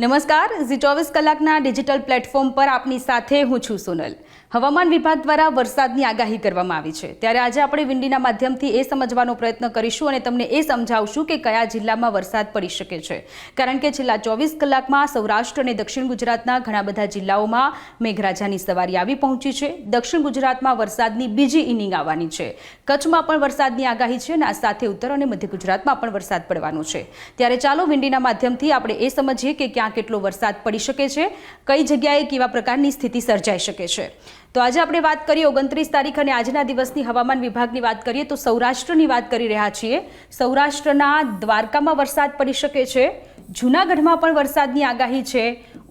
નમસ્કાર ઝી ચોવીસ કલાકના ડિજિટલ પ્લેટફોર્મ પર આપની સાથે હું છું સોનલ. હવામાન વિભાગ દ્વારા વરસાદની આગાહી કરવામાં આવી છે. ત્યારે આજે આપણે વિંડીના માધ્યમથી એ સમજવાનો પ્રયત્ન કરીશું અને તમને એ સમજાવશું કે કયા જિલ્લામાં વરસાદ પડી શકે છે. કારણ કે છેલ્લા ચોવીસ કલાકમાં સૌરાષ્ટ્ર અને દક્ષિણ ગુજરાતના ઘણા બધા જિલ્લાઓમાં મેઘરાજાની સવારી આવી પહોંચી છે. દક્ષિણ ગુજરાતમાં વરસાદની બીજી ઇનિંગ આવવાની છે. કચ્છમાં પણ વરસાદની આગાહી છે અને આ સાથે ઉત્તર અને મધ્ય ગુજરાતમાં પણ વરસાદ પડવાનો છે. ત્યારે ચાલો વિંડીના માધ્યમથી આપણે એ સમજીએ કે ક્યાં કેટલો વરસાદ પડી શકે છે, કઈ જગ્યાએ કેવા પ્રકારની સ્થિતિ સર્જાઈ શકે છે. તો આજે આપણે વાત કરીએ ઓગણત્રીસ તારીખ અને આજના દિવસની હવામાન વિભાગની વાત કરીએ તો સૌરાષ્ટ્રની વાત કરી રહ્યા છીએ. સૌરાષ્ટ્રના દ્વારકામાં વરસાદ પડી શકે છે. જૂનાગઢમાં પણ વરસાદની આગાહી છે.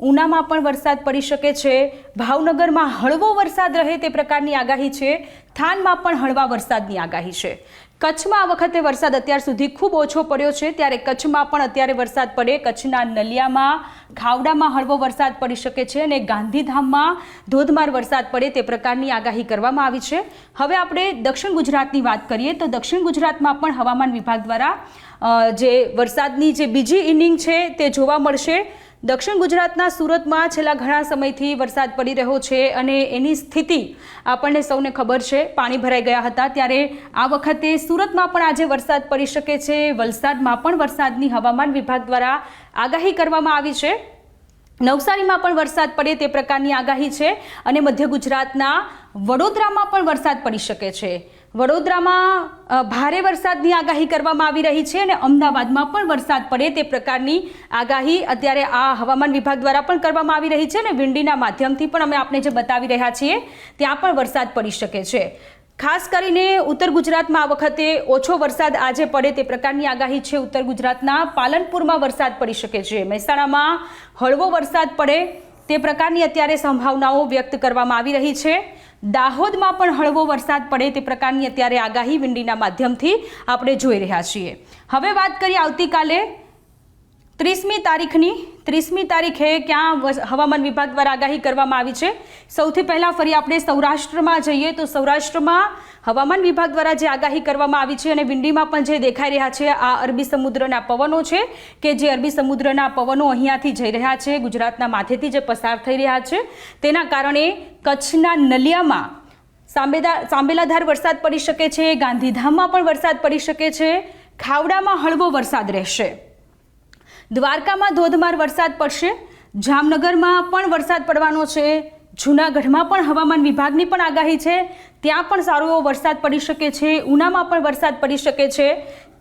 ઉનામાં પણ વરસાદ પડી શકે છે. ભાવનગરમાં હળવો વરસાદ રહે તે પ્રકારની આગાહી છે. થાનમાં પણ હળવા વરસાદની આગાહી છે. કચ્છમાં આ વખતે વરસાદ અત્યાર સુધી ખૂબ ઓછો પડ્યો છે. ત્યારે કચ્છમાં પણ અત્યારે વરસાદ પડે. કચ્છના નલિયામાં, ખાવડામાં હળવો વરસાદ પડી શકે છે અને ગાંધીધામમાં ધોધમાર વરસાદ પડે તે પ્રકારની આગાહી કરવામાં આવી છે. હવે આપણે દક્ષિણ ગુજરાતની વાત કરીએ તો દક્ષિણ ગુજરાતમાં પણ હવામાન વિભાગ દ્વારા જે વરસાદની જે બીજી ઇનિંગ છે તે જોવા મળશે. દક્ષિણ ગુજરાતના સુરતમાં છેલ્લા ઘણા સમયથી વરસાદ પડી રહ્યો છે અને એની સ્થિતિ આપણને સૌને ખબર છે. પાણી ભરાઈ ગયા હતા ત્યારે આ વખતે સુરતમાં પણ આજે વરસાદ પડી શકે છે. વલસાડમાં પણ વરસાદની હવામાન વિભાગ દ્વારા આગાહી કરવામાં આવી છે. નવસારીમાં પણ વરસાદ પડે તે પ્રકારની આગાહી છે અને મધ્ય ગુજરાતના વડોદરામાં પણ વરસાદ પડી શકે છે. વડોદરામાં ભારે વરસાદની આગાહી કરવામાં આવી રહી છે અને અમદાવાદમાં પણ વરસાદ પડે તે પ્રકારની આગાહી અત્યારે આ હવામાન વિભાગ દ્વારા પણ કરવામાં આવી રહી છે અને વિંડીના માધ્યમથી પણ અમે આપને જે બતાવી રહ્યા છીએ, ત્યાં પણ વરસાદ પડી શકે છે. ખાસ કરીને ઉત્તર ગુજરાતમાં આ વખતે ઓછો વરસાદ આજે પડે તે પ્રકારની આગાહી છે. ઉત્તર ગુજરાતના પાલનપુરમાં વરસાદ પડી શકે છે. મહેસાણામાં હળવો વરસાદ પડે તે પ્રકારની અત્યારે સંભાવનાઓ વ્યક્ત કરવામાં આવી રહી છે. દાહોદમાં પણ હળવો વરસાદ પડે તે પ્રકારની અત્યારે આગાહી વિંડીના માધ્યમથી આપણે જોઈ રહ્યા છીએ. હવે વાત કરીએ આવતીકાલે ત્રીસમી તારીખની, ત્રીસમી તારીખે ક્યાં હવામાન વિભાગ દ્વારા આગાહી કરવામાં આવી છે. સૌથી પહેલાં ફરી આપણે સૌરાષ્ટ્રમાં જઈએ તો સૌરાષ્ટ્રમાં હવામાન વિભાગ દ્વારા જે આગાહી કરવામાં આવી છે અને વિંડીમાં પણ જે દેખાઈ રહ્યા છે, આ અરબી સમુદ્રના પવનો છે કે જે અરબી સમુદ્રના પવનો અહીંયાથી જઈ રહ્યા છે, ગુજરાતના માથેથી જે પસાર થઈ રહ્યા છે. તેના કારણે કચ્છના નલિયામાં સાંબેદા, સાંબેલાધાર વરસાદ પડી શકે છે, ગાંધીધામમાં પણ વરસાદ પડી શકે છે, ખાવડામાં હળવો વરસાદ રહેશે. દ્વારકામાં ધોધમાર વરસાદ પડશે. જામનગરમાં પણ વરસાદ પડવાનો છે. જૂનાગઢમાં પણ હવામાન વિભાગની પણ આગાહી છે. ત્યાં પણ સારો એવો વરસાદ પડી શકે છે. ઉનામાં પણ વરસાદ પડી શકે છે.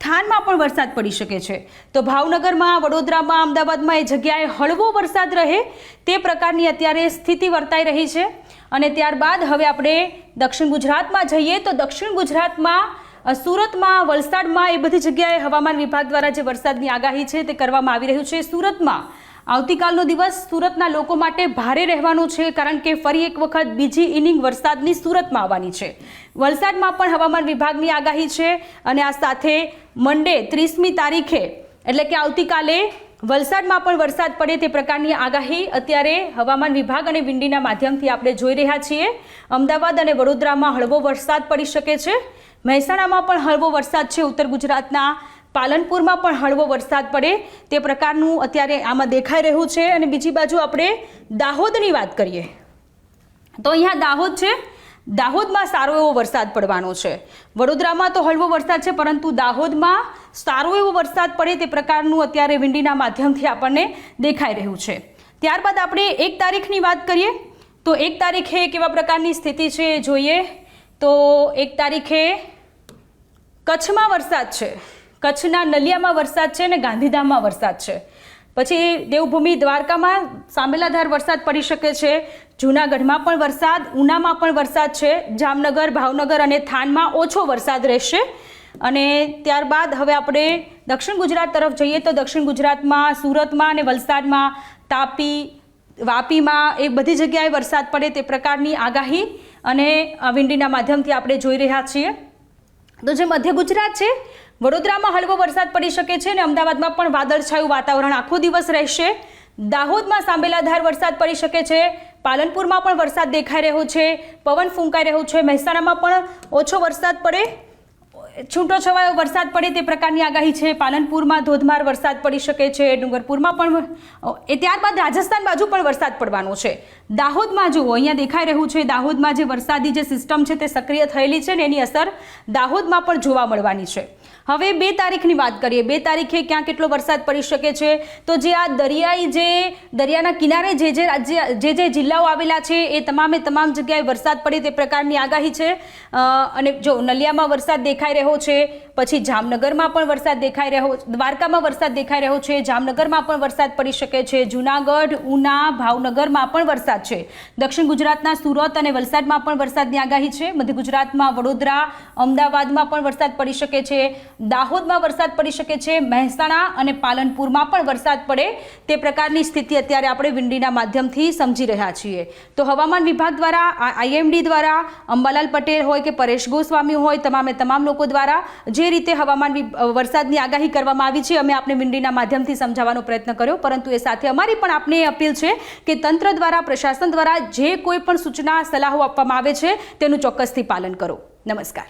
થાનમાં પણ વરસાદ પડી શકે છે. તો ભાવનગરમાં, વડોદરામાં, અમદાવાદમાં એ જગ્યાએ હળવો વરસાદ રહે તે પ્રકારની અત્યારે સ્થિતિ વર્તાઈ રહી છે. અને ત્યારબાદ હવે આપણે દક્ષિણ ગુજરાતમાં જઈએ તો દક્ષિણ ગુજરાતમાં સુરતમાં, વલસાડમાં એ બધી જગ્યાએ હવામાન વિભાગ દ્વારા જે વરસાદની આગાહી છે તે કરવામાં આવી રહ્યું છે. સુરતમાં આવતીકાલનો દિવસ સુરતના લોકો માટે ભારે રહેવાનો છે, કારણ કે ફરી એક વખત બીજી ઇનિંગ વરસાદની સુરતમાં આવવાની છે. વલસાડમાં પણ હવામાન વિભાગની આગાહી છે અને આ સાથે મંડે ત્રીસમી તારીખે, એટલે કે આવતીકાલે વલસાડમાં પણ વરસાદ પડે તે પ્રકારની આગાહી અત્યારે હવામાન વિભાગ અને વિંડીના માધ્યમથી આપણે જોઈ રહ્યા છીએ. અમદાવાદ અને વડોદરામાં હળવો વરસાદ પડી શકે છે. મહેસાણામાં પણ હળવો વરસાદ છે. ઉત્તર ગુજરાતના પાલનપુરમાં પણ હળવો વરસાદ પડે. તે પ્રકારનું અત્યારે આમાં દેખાઈ રહ્યું છે. અને બીજી બાજુ આપણે દાહોદની વાત કરીએ. તો અહીંયા દાહોદ છે. દાહોદમાં સારો એવો વરસાદ પડવાનો છે. વડોદરામાં તો હળવો વરસાદ છે, પરંતુ દાહોદમાં સારો એવો વરસાદ પડે તે પ્રકારનું અત્યારે વિંડીના માધ્યમથી આપણને દેખાઈ રહ્યું છે. ત્યારબાદ આપણે એક તારીખની વાત કરીએ. તો એક તારીખે કેવા પ્રકારની સ્થિતિ છે એ જોઈએ. તો એક તારીખે કચ્છમાં વરસાદ છે. કચ્છના નલિયામાં વરસાદ છે અને ગાંધીધામમાં વરસાદ છે. પછી દેવભૂમિ દ્વારકામાં સાંબેલાધાર વરસાદ પડી શકે છે. જૂનાગઢમાં પણ વરસાદ, ઉનામાં પણ વરસાદ છે. જામનગર, ભાવનગર અને થાનમાં ઓછો વરસાદ રહેશે. અને ત્યારબાદ હવે આપણે દક્ષિણ ગુજરાત તરફ જઈએ તો દક્ષિણ ગુજરાતમાં, સુરતમાં અને વલસાડમાં તાપી, વાપીમાં એ બધી જગ્યાએ વરસાદ પડે તે પ્રકારની આગાહી અને વિંડીના માધ્યમથી આપણે જોઈ રહ્યા છીએ. તો જે મધ્ય ગુજરાત છે, વડોદરામાં હળવો વરસાદ પડી શકે છે અને અમદાવાદમાં પણ વાદળછાયું વાતાવરણ આખો દિવસ રહેશે. દાહોદમાં સાંબેલાધાર વરસાદ પડી શકે છે. પાલનપુરમાં પણ વરસાદ દેખાઈ રહ્યો છે. પવન ફૂંકાઈ રહ્યો છે. મહેસાણામાં પણ ઓછો વરસાદ પડે. છૂટો છવાયો વરસાદ પડે તે પ્રકારની આગાહી છે. પાલનપુરમાં ધોધમાર વરસાદ પડી શકે છે. ડુંગરપુરમાં પણ એ ત્યારબાદ રાજસ્થાન બાજુ પણ વરસાદ પડવાનો છે. દાહોદમાં જુઓ, અહીંયા દેખાઈ રહ્યું છે, દાહોદમાં જે વરસાદી જે સિસ્ટમ છે તે સક્રિય થયેલી છે ને એની અસર દાહોદમાં પણ જોવા મળવાની છે. હવે બે તારીખની વાત કરીએ. બે તારીખે ક્યાં કેટલો વરસાદ પડી શકે છે? તો જે આ દરિયાઈ જે, દરિયાના કિનારે જે જે રાજ્ય, જે જે જિલ્લાઓ આવેલા છે, એ તમામે તમામ જગ્યાએ વરસાદ પડે તે પ્રકારની આગાહી છે. અને જો નલિયામાં વરસાદ દેખાઈ રહ્યો છે. પછી જામનગરમાં પણ વરસાદ દેખાઈ રહ્યો, દ્વારકામાં વરસાદ દેખાઈ રહ્યો છે, જામનગરમાં પણ વરસાદ પડી શકે છે, જુનાગઢ, ઉના, ભાવનગરમાં પણ વરસાદ છે. દક્ષિણ ગુજરાતના સુરત અને વલસાડમાં પણ વરસાદની આગાહી છે. મધ્ય ગુજરાતમાં વડોદરા, અમદાવાદમાં પણ વરસાદ પડી શકે છે. દાહોદમાં વરસાદ પડી શકે છે. મહેસાણા અને પાલનપુરમાં પણ વરસાદ પડે. તે પ્રકારની સ્થિતિ અત્યારે આપણે વિંડીના માધ્યમથી સમજી રહ્યા છીએ. તો હવામાન વિભાગ દ્વારા આઈએમડી દ્વારા અંબાલાલ પટેલ હોય કે પરેશ ગોસ્વામી હોય, તમામે તમામ લોકો દ્વારા જે રીતે હવામાન વરસાદની આગાહી કરવામાં આવી છે અમે આપને વીંડીના માધ્યમથી સમજાવવાનો પ્રયત્ન કર્યો, પરંતુ એ સાથે અમારી પણ આપને અપીલ છે કે તંત્ર દ્વારા, પ્રશાસન દ્વારા જે કોઈ પણ સૂચના, સલાહો આપવામાં આવે છે તેનું ચોક્કસથી પાલન કરો. નમસ્કાર.